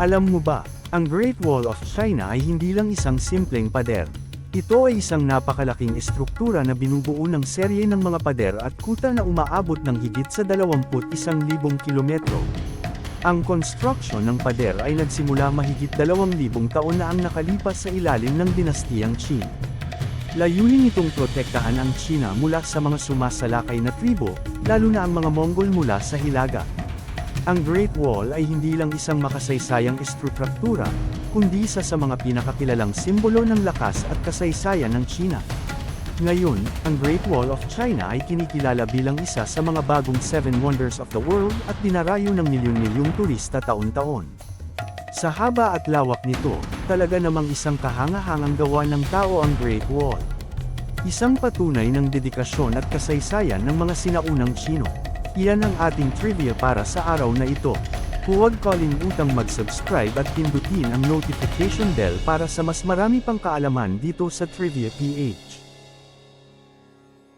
Alam mo ba, ang Great Wall of China ay hindi lang isang simpleng pader. Ito ay isang napakalaking estruktura na binubuo ng serye ng mga pader at kuta na umaabot ng higit sa 21,000 kilometro. Ang construction ng pader ay nagsimula mahigit 2,000 taon na ang nakalipas sa ilalim ng dinastiyang Qin. Layunin nitong protektahan ang China mula sa mga sumasalakay na tribo, lalo na ang mga Mongol mula sa Hilaga. Ang Great Wall ay hindi lang isang makasaysayang estruktura, kundi isa sa mga pinakakilalang simbolo ng lakas at kasaysayan ng China. Ngayon, ang Great Wall of China ay kinikilala bilang isa sa mga bagong Seven Wonders of the World at dinarayo ng milyon-milyong turista taon-taon. Sa haba at lawak nito, talaga namang isang kahangahangang gawa ng tao ang Great Wall. Isang patunay ng dedikasyon at kasaysayan ng mga sinaunang Chino. Iyan ang ating trivia para sa araw na ito. Huwag kalimutang mag-subscribe at pindutin ang notification bell para sa mas marami pang kaalaman dito sa Trivia PH.